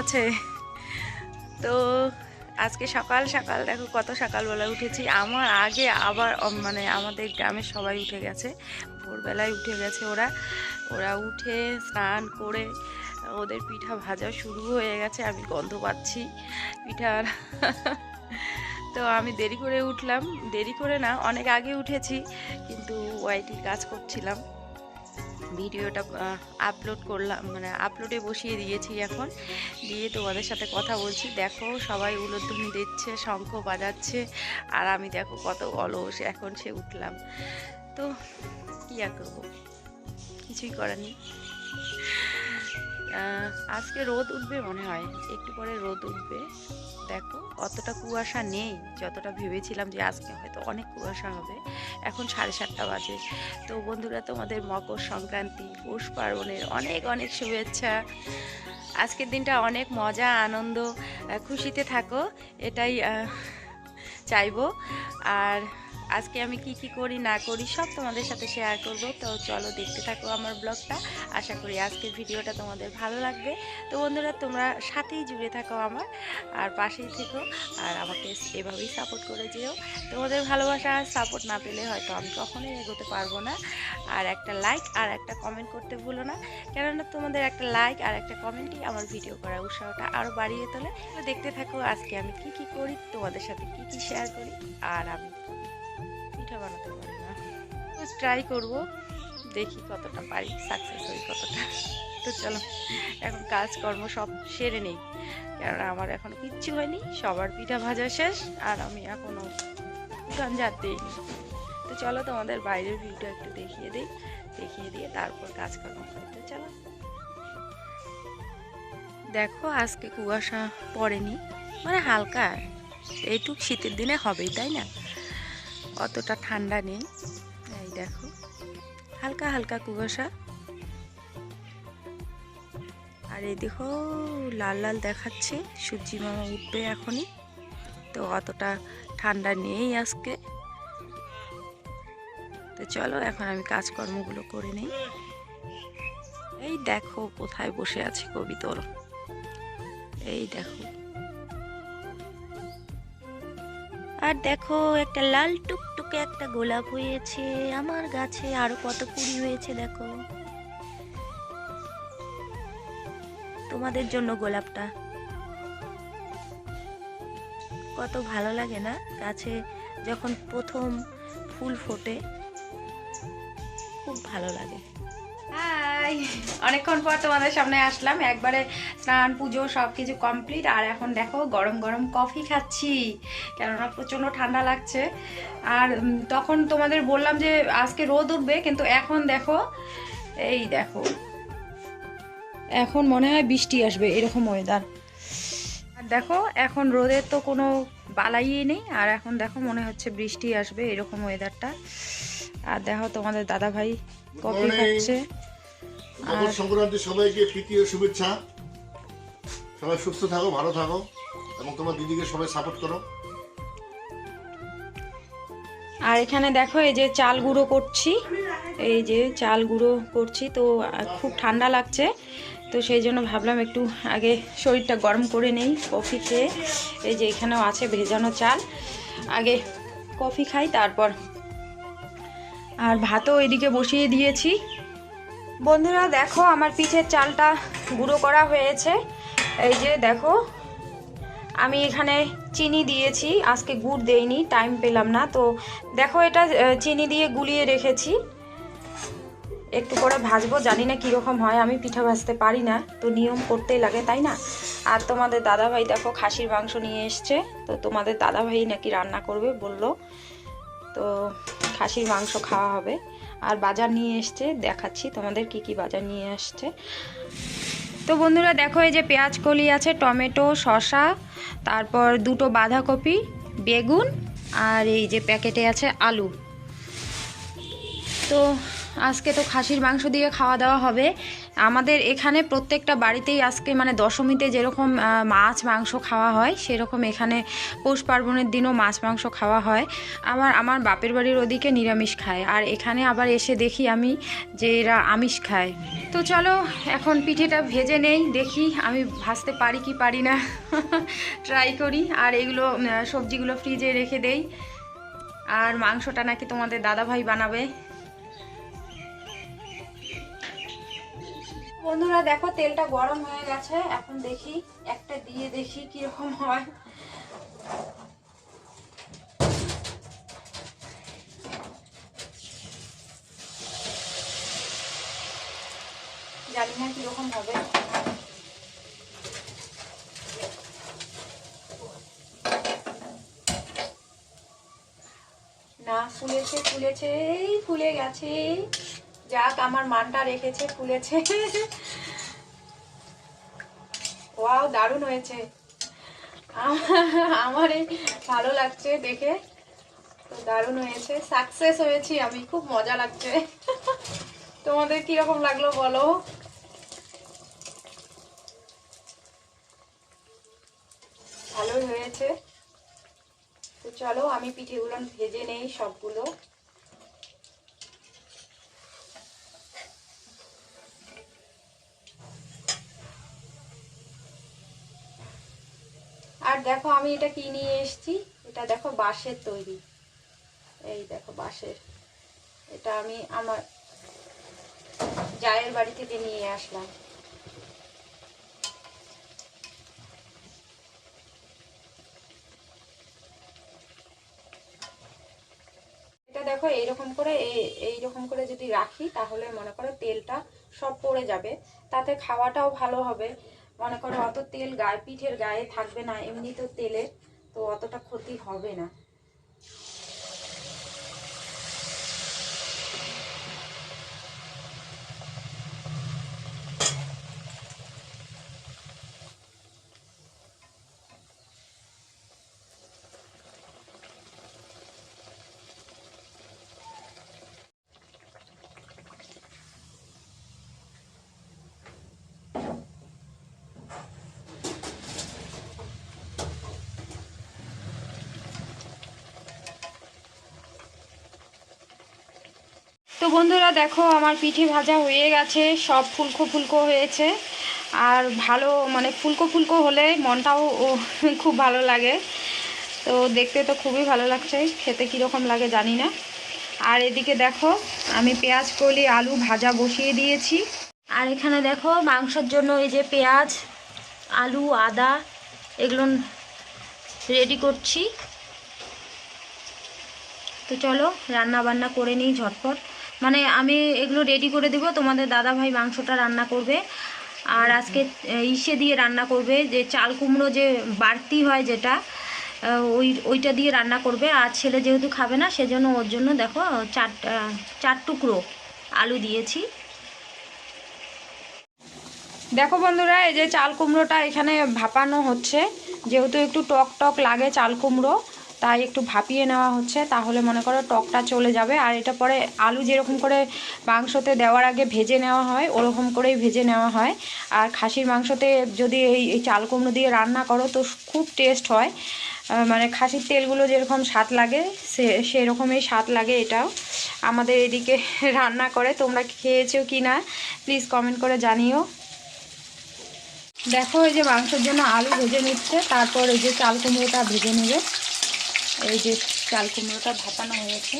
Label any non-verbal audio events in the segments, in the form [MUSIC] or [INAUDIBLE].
আছে। তো আজকে সকাল সকাল দেখো কত সকালবেলা উঠেছি। আমার আগে আবার মানে আমাদের গ্রামের সবাই উঠে গেছে। ভোরবেলায় উঠে গেছে ওরা। ওরা উঠে স্নান করে ওদের পিঠা ভাজা শুরু হয়ে গেছে। আমি গন্ধ পাচ্ছি পিঠার। তো আমি দেরি করে উঠলাম। দেরি করে না, অনেক আগে উঠেছি, কিন্তু ওয়াইটি কাজ করছিলাম। ভিডিওটা আপলোড করলাম মানে আপলোডে বসিয়ে দিয়েছি এখন। দিয়ে তোমাদের সাথে কথা বলছি। দেখো, সবাই উলোধ্বনি দিচ্ছে শঙ্খ বাজাচ্ছে, আর আমি দেখো কত অলস এখন সে উঠলাম। তো কী আর করব? কিছুই করার নেই। আজকে রোদ উঠবে মনে হয়। একটু পরে রোদ উঠবে। দেখো, অতটা কুয়াশা নেই। যতটা ভেবেছিলাম যে আজকে হয়তো অনেক কুয়াশা হবে, এখন সাড়ে সাতটা বাজে। তো বন্ধুরা, তোমাদের মকর সংক্রান্তি, পৌষ পার্বণের অনেক অনেক শুভেচ্ছা। আজকের দিনটা অনেক মজা, আনন্দ খুশিতে থাকো, এটাই চাইব। আর আজকে আমি কি কি করি, না করি, সব তোমাদের সাথে শেয়ার করব। তো চলো দেখতে থাকো আমার ব্লগটা আশা করি আজকের ভিডিওটা তোমাদের ভালো লাগবে। তো বন্ধুরা, তোমরা সাথেই জুড়ে থাকো আমার, আর পাশেই থেকো, আর আমাকে এভাবেই সাপোর্ট করে যেও। তোমাদের ভালোবাসা আর সাপোর্ট না পেলে হয়তো আমি কখনোই এগোতে পারব না। আর একটা লাইক আর একটা কমেন্ট করতে ভুলো না। কেননা তোমাদের একটা লাইক আর একটা কমেন্টই আমার ভিডিও করার উৎসাহটা আরও বাড়িয়ে তোলে। তো দেখতে থাকো আজকে আমি কি কি করি, তোমাদের সাথে কি কি শেয়ার করি, আর আমি পিঠা বানাতে পারি না। ট্রাই করব, দেখি কতটা পারি সাকসেস হই কতটা। তো চলো, এখন কাজকর্ম সব সেরে নেই। কেননা আমার এখন কিচ্ছু হয়নি, সবার পিঠা ভাজা শেষ, আর আমি এখনও উঠান ঝাড় দিইনি তো চলো তোমাদের বাইরের ভিউটা একটু দেখিয়ে দিই, দেখিয়ে দিয়ে তারপর কাজকর্ম করি। তো চলো। দেখো, আজকে কুয়াশা পড়েনি মানে হালকা। এইটুক শীতের দিনে হবেই, তাই না? অতটা ঠান্ডা নেই। এই দেখো, হালকা হালকা কুয়াশা। আর দেখো লাল লাল দেখাচ্ছে, সূর্যি মামা উঠবে এখনই। তো অতটা ঠান্ডা নেই আজকে। তো চলো, এখন আমি কাজকর্মগুলো করে নিই। এই দেখো কোথায় বসে আছে কবি তোর এই দেখো। আর দেখো, একটা লাল টুকটুকে একটা গোলাপ হয়েছে। আমার গাছে আরও কত কুড়ি হয়েছে, দেখো। তোমাদের জন্য গোলাপটা। কত ভালো লাগে না? গাছে যখন প্রথম ফুল ফোটে, খুব ভালো লাগে। হাই অনেকক্ষণ পর তোমাদের সামনে আসলাম। একবারে স্নান পুজো সব কিছু কমপ্লিট আর এখন দেখো গরম গরম কফি খাচ্ছি। কেননা প্রচণ্ড ঠান্ডা লাগছে। আর তখন তোমাদের বললাম যে আজকে রোদ উঠবে কিন্তু এখন দেখো এই দেখো। এখন মনে হয় বৃষ্টি আসবে এরকম ওয়েদার আর দেখো এখন রোদের তো কোনো বালাইই নেই। আর এখন দেখো মনে হচ্ছে বৃষ্টি আসবে এরকম ওয়েদারটা আর দেখো তোমাদের দাদা ভাই কফি খাচ্ছে। মকর সংক্রান্তি সবাইকে তৃতীয় শুভেচ্ছা। সবাই সুস্থ থাকো ভালো থাকো এবং তোমার দিদিকে সবাই সাপোর্ট করো। আর এখানে দেখো এই যে চাল গুঁড়ো করছি। এই যে চাল গুঁড়ো করছি তো খুব ঠান্ডা লাগছে। তো সেই জন্য ভাবলাম একটু আগে শরীরটা গরম করে নেই কফি খেয়ে। এই যে এখানেও আছে ভেজানো চাল। আগে কফি খাই তারপর। আর ভাতও এদিকে বসিয়ে দিয়েছি। বন্ধুরা, দেখো আমার পিঠের চালটা গুঁড়ো করা হয়েছে। এই যে দেখো, আমি এখানে চিনি দিয়েছি, আজকে গুড় দেইনি টাইম পেলাম না। তো দেখো এটা চিনি দিয়ে গুলিয়ে রেখেছি। একটু করে ভাজবো, জানি না কীরকম হয়, আমি পিঠা ভাজতে পারি না, তো নিয়ম করতেই লাগে, তাই না? আর তোমাদের দাদাভাই দেখো খাসির মাংস নিয়ে এসছে, তো তোমাদের দাদাভাই নাকি রান্না করবে বলল, তো খাসির মাংস খাওয়া হবে। আর বাজার নিয়ে এসছে, দেখাচ্ছি তোমাদের কি কি বাজার নিয়ে আসছে। তো বন্ধুরা দেখো এই যে পেঁয়াজ কলি আছে, টমেটো শশা তারপর দুটো বাঁধাকপি, বেগুন আর এই যে প্যাকেটে আছে আলু। তো আজকে তো খাসির মাংস দিয়ে খাওয়া দাওয়া হবে। আমাদের এখানে প্রত্যেকটা বাড়িতেই আজকে মানে দশমীতে যেরকম মাছ মাংস খাওয়া হয়, সেরকম এখানে পৌষ পার্বণের দিনও মাছ মাংস খাওয়া হয়। আমার আমার বাপের বাড়ির ওদিকে নিরামিষ খায়। আর এখানে আবার এসে দেখি আমি যে এরা আমিষ খায়। তো চলো, এখন পিঠেটা ভেজে নেই, দেখি আমি ভাজতে পারি কি পারি না। [LAUGHS] ট্রাই করি। আর এগুলো সবজিগুলো ফ্রিজে রেখে দেই। আর মাংসটা নাকি তোমাদের দাদাভাই বানাবে। বন্ধুরা, দেখো তেলটা গরম হয়ে গেছে। এখন দেখি, একটা দিয়ে দেখি কীরকম হয়। জানি না কীরকম হবে। না, ফুলেছে ফুলেছে ফুলে গেছে। যাক, আমার মানটা রেখেছে, ফুলেছে। ওয়াও, দারুণ হয়েছে। আমার ভালো লাগছে দেখে। তো দারুণ হয়েছে। সাকসেস হয়েছি আমি, খুব মজা লাগছে। তোমাদের কীরকম লাগল বলো? ভালোই হয়েছে। তো চলো, আমি পিঠেগুলো ভেজে নেই সবগুলো। আর দেখো আমি এটা কি নিয়ে এসেছি? এটা দেখো বাঁশের তৈরি। এই দেখো বাঁশের। এটা আমি আমার জায়ের বাড়ি থেকে নিয়ে আসলাম। এটা দেখো এইরকম করে, এই- এইরকম করে যদি রাখি, তাহলে মনে করো তেলটা সব পড়ে যাবে। তাতে খাওয়াটাও ভালো হবে। মনে করো অত তেল গায়ে, পিঠের গায়ে থাকবে না এমনি তো তেলের তো অতটা ক্ষতি হবে না। তো বন্ধুরা দেখো, আমার পিঠে ভাজা হয়ে গেছে, সব ফুলকো ফুলকো হয়েছে। আর ভালো মানে ফুলকো ফুলকো হলে মনটাও খুব ভালো লাগে। তো দেখতে তো খুবই ভালো লাগছে, খেতে কীরকম লাগে জানি না। আর এদিকে দেখো, আমি পেঁয়াজ, কলি, আলু ভাজা বসিয়ে দিয়েছি। আর এখানে দেখো, মাংসর জন্য এই যে পেঁয়াজ, আলু, আদা, এগুলো রেডি করছি। তো চলো রান্না বান্না করে নিই ঝটপট। মানে আমি এগুলো রেডি করে দিব। তোমাদের দাদা ভাই মাংসটা রান্না করবে। আর আজকে ইসে দিয়ে রান্না করবে। যে চাল কুমড়ো যে বাড়তি হয় যেটা ওই, ওইটা দিয়ে রান্না করবে। আর ছেলে যেহেতু খাবে না, সেজন্য ওর জন্য দেখো, চার চার টুকরো আলু দিয়েছি। দেখো বন্ধুরা, এই যে চাল কুমড়োটা এখানে ভাপানো হচ্ছে। যেহেতু একটু টক টক লাগে চাল কুমড়ো তাই একটু ভাপিয়ে নেওয়া হচ্ছে, তাহলে মনে করো টকটা চলে যাবে। আর এটা পরে আলু যেরকম করে মাংসতে দেওয়ার আগে ভেজে নেওয়া হয়, ওরকম করেই ভেজে নেওয়া হয়। আর খাসির মাংসতে যদি এই চাল কুমড়ো দিয়ে রান্না করো তো খুব টেস্ট হয়। মানে খাসির তেলগুলো যেরকম স্বাদ লাগে, সে, সেরকমই স্বাদ লাগে এটাও। আমাদের এদিকে রান্না করে, তোমরা খেয়েছো কি না প্লিজ কমেন্ট করে জানিও। দেখো এই যে মাংসের জন্য আলু ভেজে নিচ্ছে, তারপর এই যে চাল কুমড়োটা ভেজে নেবে। এই যে চাল কুমড়োটা ভাপানো হয়েছে।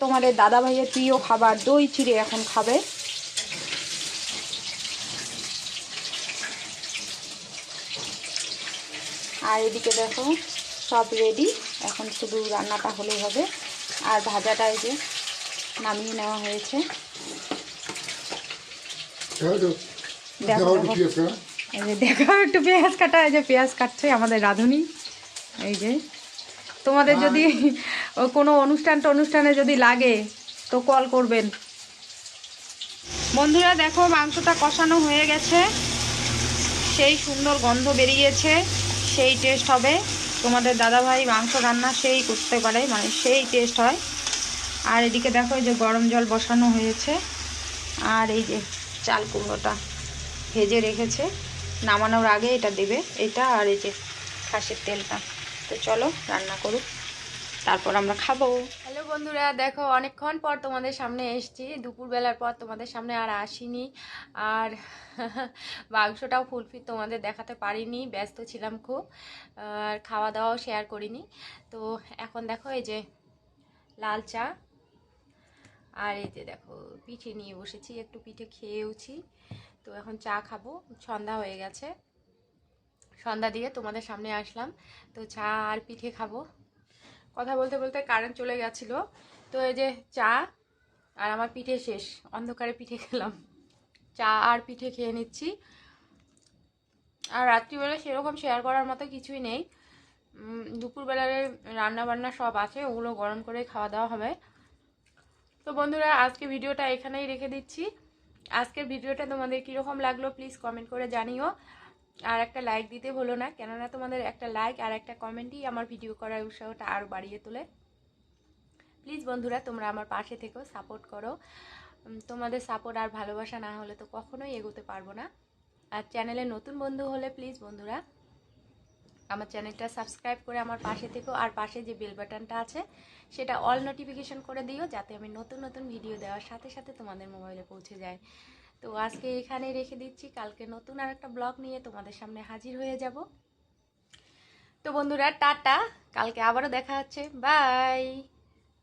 তোমাদের দাদা ভাইয়ের প্রিয় খাবার দই চিড়ে এখন খাবে। আর এদিকে দেখো সব রেডি এখন শুধু রান্নাটা হলেই হবে। আর ভাজাটা এই যে নামিয়ে নেওয়া হয়েছে। দেখো দেখো, দেখো। দেখো। কি। আছে এই যে দেখো একটু পেঁয়াজ কাটা এই যে পেঁয়াজ কাটছে আমাদের রাঁধুনি। এই যে তোমাদের যদি ও কোনো অনুষ্ঠান অনুষ্ঠানে যদি লাগে তো কল করবেন। বন্ধুরা দেখো মাংসটা কষানো হয়ে গেছে। সেই সুন্দর গন্ধ বেরিয়েছে সেই টেস্ট হবে। তোমাদের দাদাভাই মাংস রান্না সেই করতে পারে মানে সেই টেস্ট হয়। আর এদিকে দেখো এই যে গরম জল বসানো হয়েছে। আর এই যে চাল কুমড়োটা ভেজে রেখেছে। নামানোর আগে এটা দেবে এটা আর এই যে খাসির তেলটা। তো চলো, রান্না করুক। তারপর আমরা খাব। হ্যালো বন্ধুরা, দেখো অনেকক্ষণ পর তোমাদের সামনে এসেছি। দুপুরবেলার পর তোমাদের সামনে আর আসিনি। আর [LAUGHS] মাংসটাও ফুলফিল তোমাদের দেখাতে পারিনি, ব্যস্ত ছিলাম খুব। আর খাওয়া দাওয়াও শেয়ার করিনি। তো এখন দেখো এই যে লাল চা। আর এই যে দেখো পিঠে নিয়ে বসেছি, একটু পিঠে খেয়েওছি। তো এখন চা খাব, সন্ধ্যা হয়ে গেছে। সন্ধ্যা দিয়ে তোমাদের সামনে আসলাম। তো চা আর পিঠে খাব। কথা বলতে বলতে কারেন্ট চলে গেছিল। তো এই যে চা আর আমার পিঠে শেষ। অন্ধকারে পিঠে খেলাম। চা আর পিঠে খেয়ে নিচ্ছি। আর রাত্রিবেলা সেরকম শেয়ার করার মতো কিছুই নেই। দুপুরবেলার রান্না বান্না সব আছে, ওগুলো গরম করে খাওয়া দাওয়া হবে। তো বন্ধুরা, আজকে ভিডিওটা এখানেই রেখে দিচ্ছি। আজকের ভিডিওটা তোমাদের কীরকম লাগল প্লিজ কমেন্ট করে জানিও। আর একটা লাইক দিতে হলো না। কেননা তোমাদের একটা লাইক আর একটা কমেন্টই আমার ভিডিও করার উৎসাহটা আরও বাড়িয়ে তোলে। প্লিজ বন্ধুরা, তোমরা আমার পাশে থেকেও সাপোর্ট করো। তোমাদের সাপোর্ট আর ভালোবাসা না হলে তো কখনোই এগোতে পারব না। আর চ্যানেলে নতুন বন্ধু হলে প্লিজ বন্ধুরা, আমার চ্যানেলটা সাবস্ক্রাইব করে আমার পাশে থেকেও আর পাশে যে বেল বাটনটা আছে, সেটা অল নোটিফিকেশন করে দিও, যাতে আমি নতুন নতুন ভিডিও দেওয়ার সাথে সাথে তোমাদের মোবাইলে পৌঁছে যায় তো আজকে এখানে রেখে দিচ্ছি। কালকে নতুন আর একটা ব্লগ নিয়ে তোমাদের সামনে হাজির হয়ে যাব। তো বন্ধুরা, টাটা। কালকে আবারও দেখা হচ্ছে। বাই।